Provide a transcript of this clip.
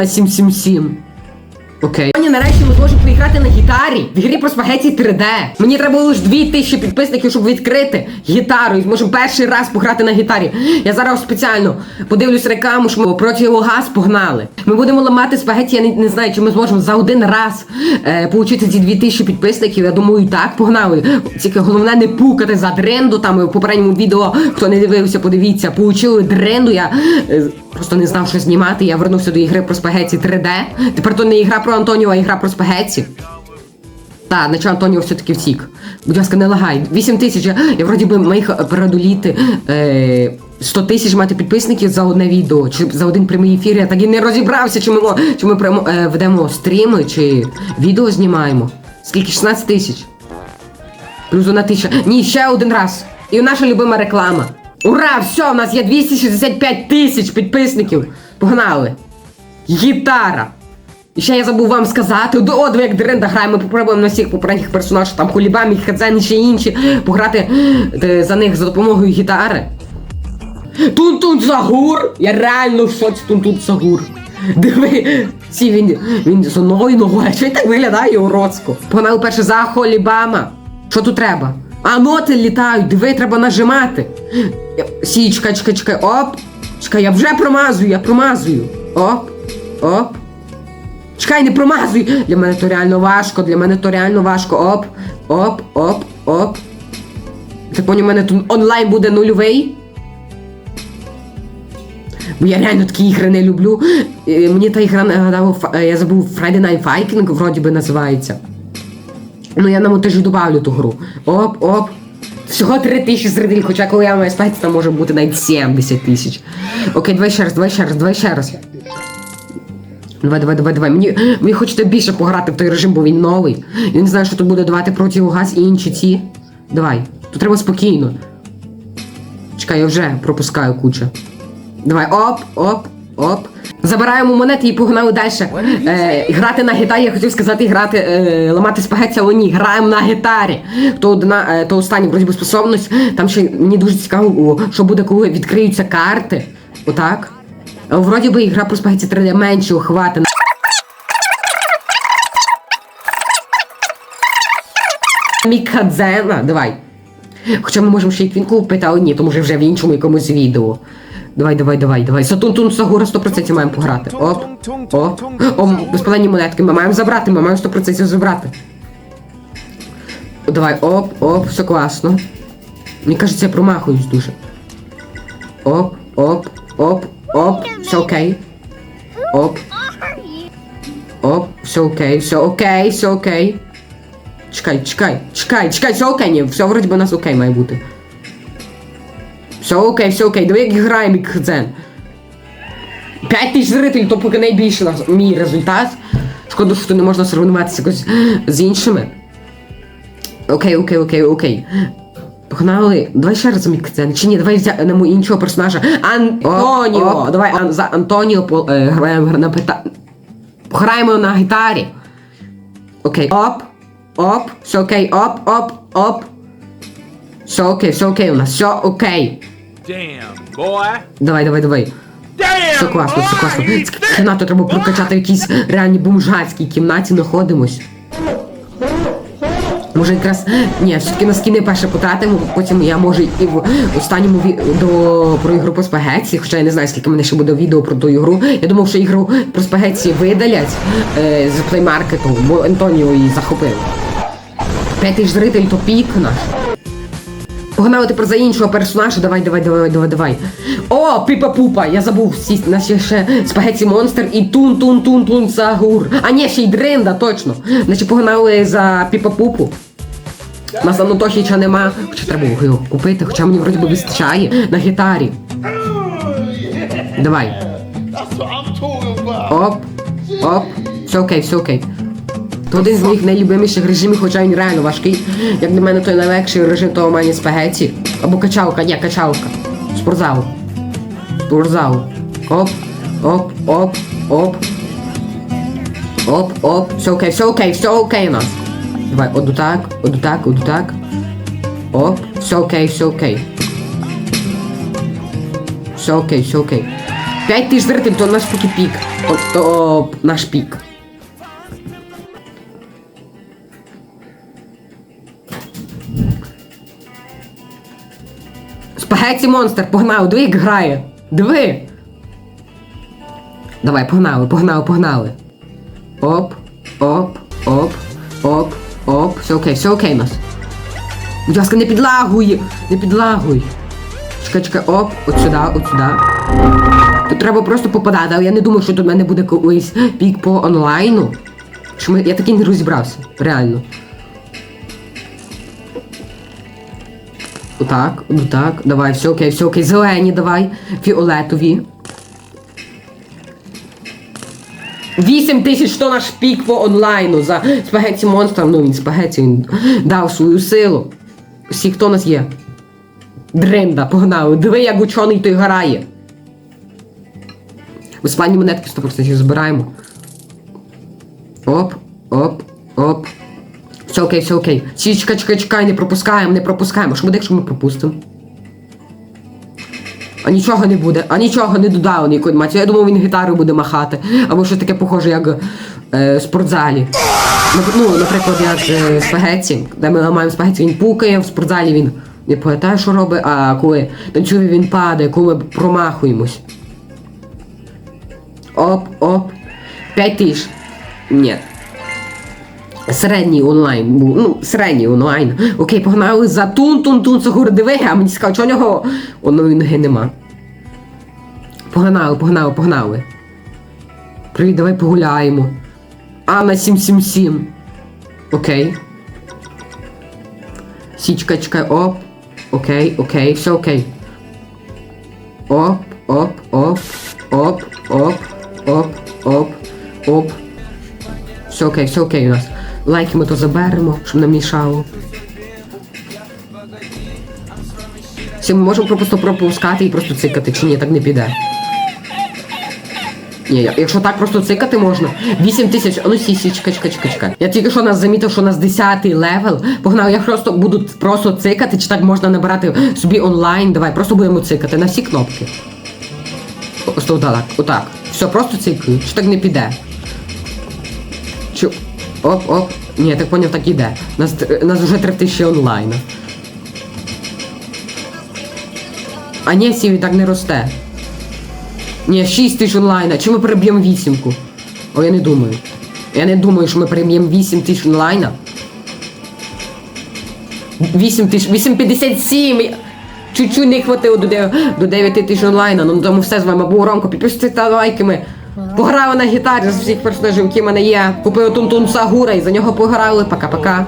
на 777. Окей. Сьогодні нарешті ми зможемо поіграти на гітарі в ігрі про спагеті 3D. Мені треба було лише 2000 підписників, щоб відкрити гітару. І зможемо перший раз пограти на гітарі. Я зараз спеціально подивлюсь рекламу, що ми проти газ погнали. Ми будемо ламати спагеті, я не, не знаю, чи ми зможемо за один раз е, получити ці 2000 підписників. Я думаю, і так, погнали. Тільки головне не пукати за дренду. Там в попередньому відео, хто не дивився, подивіться, получили дренду. Я е, просто не знав, що знімати. Я вернувся до ігри про спагеті 3D. Тепер то не ігра про Антоніо, а ігра про спагеті. Так, наче Антоніо все-таки втік. Будь ласка, не лагай. 8 тисяч. Я, я вроді би міг передоліти е, 100 тисяч мати підписників за одне відео, чи за один прямий ефір. Я так і не розібрався, чи ми, чи ми прямо, е, ведемо стріми, чи відео знімаємо. Скільки? 16 тисяч. Плюс одна тисяча. Ні, ще один раз. І наша любима реклама. Ура! Все, у нас є 265 тисяч підписників. Погнали! Гітара! І ще я забув вам сказати, до ви як Дренда граємо, ми попробуємо на всіх попередніх персонажів, там Хулібамі, Хадзен і ще інші, пограти е, за них за допомогою гітари. Тун-тун Загур! Я реально в шоці Тун-тун Загур. Диви, ці він, він з одною ногою, що й так виглядає уродсько. Погнали перше за Холібама. Що тут треба? А ноти літають, диви, треба нажимати. Сі, чекай, чекай, чекай, оп. Чекай, я вже промазую, я промазую. Оп, оп. Чекай, не промазуй! Для мене то реально важко, для мене то реально важко. Оп, оп, оп, оп. Ти поняв, у мене тут онлайн буде нульовий. Бо я реально такі ігри не люблю. Е, Мені та ігра нагадала, е, я забув Friday Night Viking, вроді би називається. Ну я на монтажі добавлю ту гру. Оп, оп. Всього 3 тисячі зрителів, хоча коли я маю спати, там може бути навіть 70 тисяч. Окей, давай ще раз, давай ще раз, давай ще раз. Давай, давай, давай, давай. Мені, мені хочеться більше пограти в той режим, бо він новий. Я не знаю, що тут буде давати противогаз і інші ці. Давай. Тут треба спокійно. Чекай, я вже пропускаю кучу. Давай, оп, оп, оп. Забираємо монети і погнали далі. Е, грати на гітарі, я хотів сказати, грати, е, ламати спагеті, але ні, граємо на гітарі. То одна, е, то остання вроді способність. Там ще мені дуже цікаво, що буде, коли відкриються карти. Отак. Вроді би ігра про спагеті 3D менше охвати. Мікадзена, давай. Хоча ми можемо ще й квінку але ні, то може вже в іншому якомусь відео. Давай, давай, давай, давай. Сатун-тун Сагура 100% маємо пограти. Оп. Оп. О, безпалені монетки. Ми маємо забрати, ми маємо 100% забрати. Давай, оп, оп, все класно. Мені кажеться, я промахуюсь дуже. Оп, оп, оп, оп, все окей. Оп. Оп, все окей, все окей, все окей. Чекай, чекай, чекай, чекай, все окей, ні, все вроді би у нас окей має бути. Все окей, все окей, диви як граємо як дзен. 5 тисяч зрителів, то поки найбільше нас, мій результат. Шкода, що не можна соревнуватися якось з іншими. Окей, окей, окей, окей. Погнали. Давай ще раз мікцен. Чи ні, давай взянемо іншого персонажа. Антоніо! Давай Ан- за Антоніо по, е, граємо на пита... Граємо на гітарі. Окей. Оп. Оп. Все окей. Оп, оп, оп. Все окей, все окей у нас. Все окей. Damn, boy. Давай, давай, давай. Damn, Все класно, все класно. Кімнату треба прокачати в якійсь реальній бомжацькій кімнаті знаходимось. Може якраз. Ні, все-таки на скіни перше потратимо, потім я може і в останньому ві- до про ігру по спагетті, хоча я не знаю, скільки мене ще буде відео про ту ігру. Я думав, що ігру про спагетті видалять е, з плеймаркету, бо Антоніо її захопив. П'ять тисяч зрителів, то пік наш. Погнали тепер за іншого персонажа. Давай, давай, давай, давай, давай. О, піпа-пупа! Я забув. У нас є ще спагеті монстр і тун-тун-тун-тун загур. А ні, ще й дринда, точно. Значить, погнали за піпа-пупу. У нас Анатохіча нема. Хоча треба його купити, хоча мені вроді би вистачає на гітарі. Давай. Оп, оп, все окей, все окей. То один з моїх найлюбиміших режимів, хоча він реально важкий. Як для мене той найлегший режим, то у мене спагеті. Або качалка, ні, качалка. Спортзал. Спортзал. Оп, оп, оп, оп. Оп, оп, все окей, все окей, все окей у нас. Давай, оду так, оду так, оду так. Оп, все окей, все окей. Все окей, все окей. 5 тисяч зрителів, то наш поки пік. О, то наш пік. Спагетті монстр, погнали, диви, як грає. Диви. Давай, погнали, погнали, погнали. Оп, оп, оп, оп. Все окей, все окей у нас. Будь ласка, не підлагуй! Не підлагуй. Чекай, чекай, оп, от сюди, от сюди. Тут треба просто попадати, але я не думаю, що тут в мене буде колись пік по онлайну. Що. Я такий не розібрався, реально. Отак, отак, давай, все окей, все окей. Зелені давай. Фіолетові. 8 тисяч то наш пік по онлайну за спагетті монстра. Ну він спагетті, він дав свою силу. Всі, хто у нас є? Дринда, погнали. Диви, як учений той грає. Останні монетки 100% збираємо. Оп, оп, оп. Все окей, все окей. Чекай, чекай, чекай, не пропускаємо, не пропускаємо. Що буде, якщо ми пропустимо? А нічого не буде, а нічого не додали ніякої інформації. Я думав, він гітарою буде махати. Або щось таке похоже, як е, спортзалі. Ну, наприклад, як е, спагетті, де ми ламаємо спагетті, він пукає, в спортзалі він не пам'ятає, що робить, а коли танцює, він падає, коли ми промахуємось. Оп, оп. 5 тисяч. Ні. Середній онлайн був. Ну, середній онлайн. Окей, погнали за тун-тун-тун Сагур диви, а мені цікаво, чого у нього одної ноги нема. Погнали, погнали, погнали. Привіт, давай погуляємо. Анна 777. Окей. Січка, чекай, оп. Окей, окей, все окей. Оп, оп, оп, оп, оп, оп, оп, оп. Все окей, все окей у нас. Лайки ми то заберемо, щоб не мішало. Все, ми можемо просто пропускати і просто цикати, чи ні, так не піде. Ні, якщо так просто цикати можна. 8 тисяч, ну сі, чекай, чекай, чекай. Я тільки що нас замітив, що у нас 10 левел. Погнав, я просто буду просто цикати, чи так можна набирати собі онлайн. Давай, просто будемо цикати на всі кнопки. Просто отак, отак. Все, просто цикаю, чи так не піде. Чи... Оп, оп. Ні, я так поняв, так іде. Нас, нас вже 3000 онлайна. А ні, сіві так не росте. Ні, 6 тисяч онлайна. Чи ми переб'ємо вісімку? О, я не думаю. Я не думаю, що ми переб'ємо 8 тисяч онлайна. 8 тисяч. 857! Чуть-чуть не хватило до, де- до 9 тисяч онлайна. Ну тому все з вами був Ромко. Підписуйтесь та лайки ми. Пограли на гітарі з всіх персонажів, які в мене є. Купив Тун-Тун Сагура і за нього пограли. Пока-пока.